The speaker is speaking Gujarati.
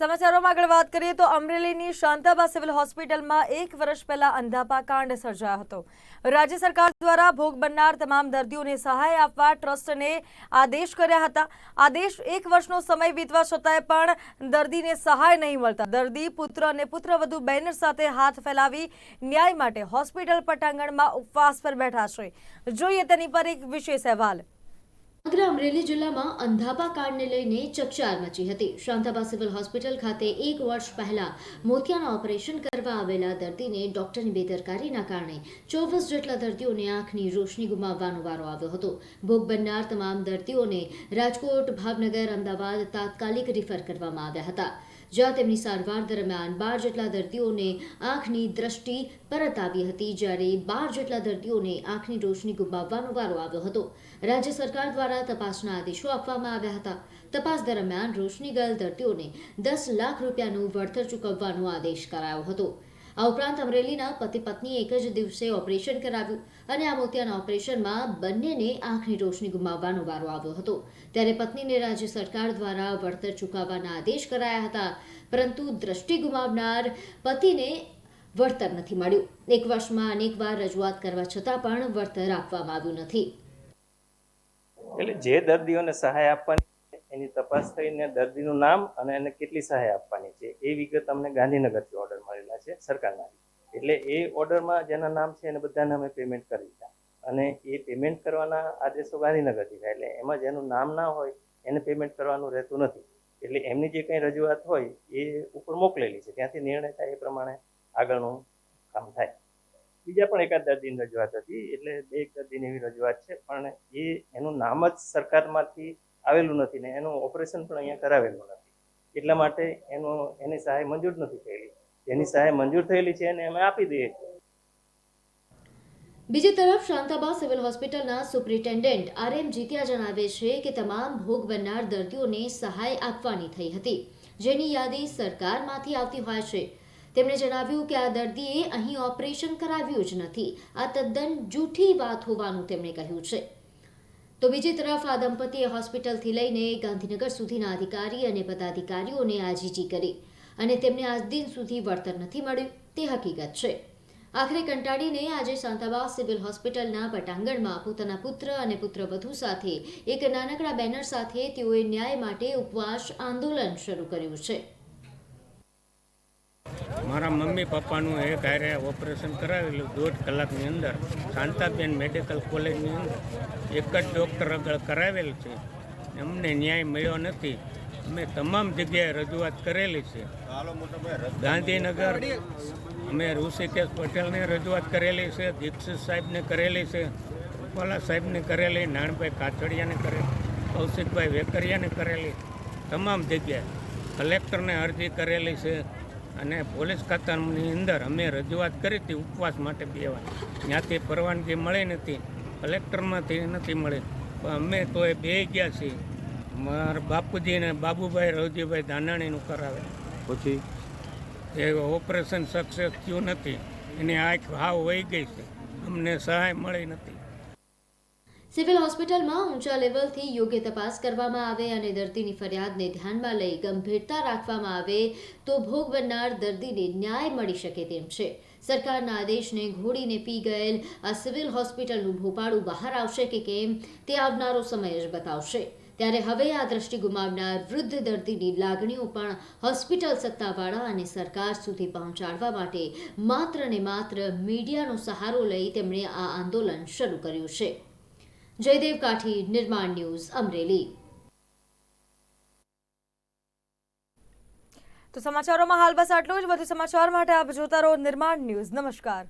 સમાચારોમાં આગળ વાત કરીએ તો અમરેલીની શાંતાબા સિવિલ હોસ્પિટલમાં એક વર્ષ પહેલા અંધાપા કાંડ સર્જાયો હતો. રાજ્ય સરકાર દ્વારા ભોગ બનનાર તમામ દર્દીઓને સહાય આપવા ટ્રસ્ટને આદેશ કર્યા હતા. આદેશ એક વર્ષનો સમય વીતવા છતાંય પણ દર્દીને સહાય નહીં મળતા. દર્દી, પુત્ર અને પુત્રવધુ બેનર સાથે હાથ ફેલાવી ન્યાય માટે હોસ્પિટલ પટાંગણમાં ઉપવાસ પર બેઠા છે. જોઈએ તેની પર એક વિશેષ અહેવાલ. સમગ્ર અમરેલી જિલ્લામાં અંધાપા કાંડને લઈને ચકચાર મચી હતી. શાંતાબા સિવિલ હોસ્પિટલ ખાતે એક વર્ષ પહેલા મોતિયાના ઓપરેશન કરવા આવેલા દર્દીને ડોક્ટરની બેદરકારીના કારણે ચોવીસ જેટલા દર્દીઓને આંખની રોશની ગુમાવવાનો વારો આવ્યો હતો. ભોગ બનનાર તમામ દર્દીઓને રાજકોટ, ભાવનગર, અમદાવાદ તાત્કાલિક રિફર કરવામાં આવ્યા હતા. જ્યાં તેમની સારવાર દરમિયાન બાર જેટલા દર્દીઓને આંખની દ્રષ્ટિ પરત આવી હતી, જ્યારે બાર જેટલા દર્દીઓને આંખની રોશની ગુમાવવાનો વારો આવ્યો હતો. રાજ્ય સરકાર દ્વારા તપાસના આદેશો આપવામાં આવ્યા હતા. તપાસ દરમિયાન રોશની ગયેલ દર્દીઓને દસ લાખ રૂપિયાનું વળતર ચૂકવવાનો આદેશ કરાયો હતો. આ ઉપરાંત અમરેલીના પતિ પત્ની એક જ દિવસે ઓપરેશન કરાવ્યું અને આ મોતિયાના ઓપરેશનમાં બંનેને આંખની રોશની ગુમાવવાનો વારો આવ્યો હતો. ત્યારે પત્નીને રાજ્ય સરકાર દ્વારા વળતર ચૂકવવાના આદેશ કરાયા હતા, પરંતુ દ્રષ્ટિ ગુમાવનાર પતિને વળતર નથી મળ્યું. એક વર્ષમાં અનેકવાર રજૂઆત કરવા છતાં પણ વળતર આપવામાં આવ્યું નથી. એટલે જે દર્દીઓને સહાય આપવાની એની તપાસ થઈને દર્દીનું નામ અને એને કેટલી સહાય આપવાની છે, એ વિગત અમને ગાંધીનગરથી ઓર્ડર છે સરકારના એટલે એ ઓર્ડરમાં જેના નામ છે એને બધાને અમે પેમેન્ટ કરી દીધા. અને એ પેમેન્ટ કરવાના આદેશો ગાંધીનગરથી થાય. એટલે એમાં જેનું નામ ના હોય, એને પેમેન્ટ કરવાનું રહેતું નથી. એટલે એમની જે કંઈ રજૂઆત હોય, એ ઉપર મોકલેલી છે. ત્યાંથી નિર્ણય થાય એ પ્રમાણે આગળનું કામ થાય. બીજા પણ એકાદ દર્દીની રજૂઆત હતી. એટલે બે એક દર્દીની એવી રજૂઆત છે. પણ એ એનું નામ જ સરકારમાંથી આવેલું નથી ને એનું ઓપરેશન પણ અહીંયા કરાવેલું નથી. એટલા માટે એનો, એની સહાય મંજૂર નથી થયેલી. જેની સહાય મંજૂર થયેલી છે એને અમે આપી દઈએ. બીજી તરફ શાંતાબા સિવિલ હોસ્પિટલના સુપ્રિન્ટેન્ડન્ટ આર એમ જીત્યા જણાવે છે કે તમામ ભોગ બનનાર દર્દીઓને સહાય આપવાની થઈ હતી, જેની યાદી સરકારમાંથી આવતી હોય છે. તેમણે જણાવ્યું કે આ દર્દીએ અહીં ઓપરેશન કરાવ્યું જ નથી, આ તદ્દન જૂઠી વાત હોવાનું તેમણે કહ્યું છે. તો બીજી તરફ આ દંપતીએ હોસ્પિટલથી લઈને ગાંધીનગર સુધીના અધિકારી અને પદાધિકારીઓને આજીજી કરી. અને તેમને આજ દિન સુધી વળતર નથી મળ્યું, તે હકીકત છે. આખરે કંટાળીને આજે શાંતાબા સિવિલ હોસ્પિટલના પટાંગણમાં પોતાના પુત્ર અને પુત્રવધુ સાથે એક નાનકડા બેનર સાથે તેઓએ ન્યાય માટે ઉપવાસ આંદોલન શરૂ કર્યું છે. મારા મમ્મી પપ્પાનું એક હારે ઓપરેશન કરાવેલું દોઢ કલાકની અંદર. શાંતાબેન મેડિકલ કોલેજની અંદર એક જ ડૉક્ટર આગળ કરાવેલ છે. અમને ન્યાય મળ્યો નથી. અમે તમામ જગ્યાએ રજૂઆત કરેલી છે. ગાંધીનગર અમે ઋષિકેશ પટેલને રજૂઆત કરેલી છે દીક્ષિત સાહેબને કરેલી છે રૂપાલા સાહેબને કરેલી નાણભાઈ કાછડિયાને કરેલી કૌશિકભાઈ વેકરિયાને કરેલી તમામ જગ્યાએ કલેક્ટરને અરજી કરેલી છે અને પોલીસ ખાતાની અંદર અમે રજૂઆત કરી હતી ઉપવાસ માટે બે વાર. ત્યાંથી પરવાનગી મળી નથી કલેક્ટરમાંથી નથી મળી. પણ અમે તો એ બે ગયા છીએ. મારા બાપુજી અને બાબુભાઈ રવજીભાઈ ધાનાણીનું કરાવે. પછી? એ ઓપરેશન સક્સેસ થયું નથી. એની આંખ હાવ વહી ગઈ છે. અમને સહાય મળી નથી. સિવિલ હોસ્પિટલમાં ઊંચા લેવલથી યોગ્ય તપાસ કરવામાં આવે અને દર્દીની ફરિયાદને ધ્યાનમાં લઈ ગંભીરતા રાખવામાં આવે તો ભોગ બનનાર દર્દીને ન્યાય મળી શકે તેમ છે. સરકારના આદેશને ઘોડીને પી ગયેલ આ સિવિલ હોસ્પિટલનું ભોપાળું બહાર આવશે કે કેમ તે આવનારો સમય જ બતાવશે. ત્યારે હવે આ દ્રષ્ટિ ગુમાવનાર વૃદ્ધ દર્દીની લાગણીઓ પણ હોસ્પિટલ સત્તાવાળા અને સરકાર સુધી પહોંચાડવા માટે માત્ર ને માત્ર મીડિયાનો સહારો લઈ તેમણે આ આંદોલન શરૂ કર્યું છે. જયદેવ કાઠી, નિર્માણ ન્યૂઝ, અમરેલી. તો સમાચારોમાં હાલ બસ આટલું જ. વધુ સમાચાર માટે આપ જોતા રહો નિર્માણ ન્યૂઝ. નમસ્કાર.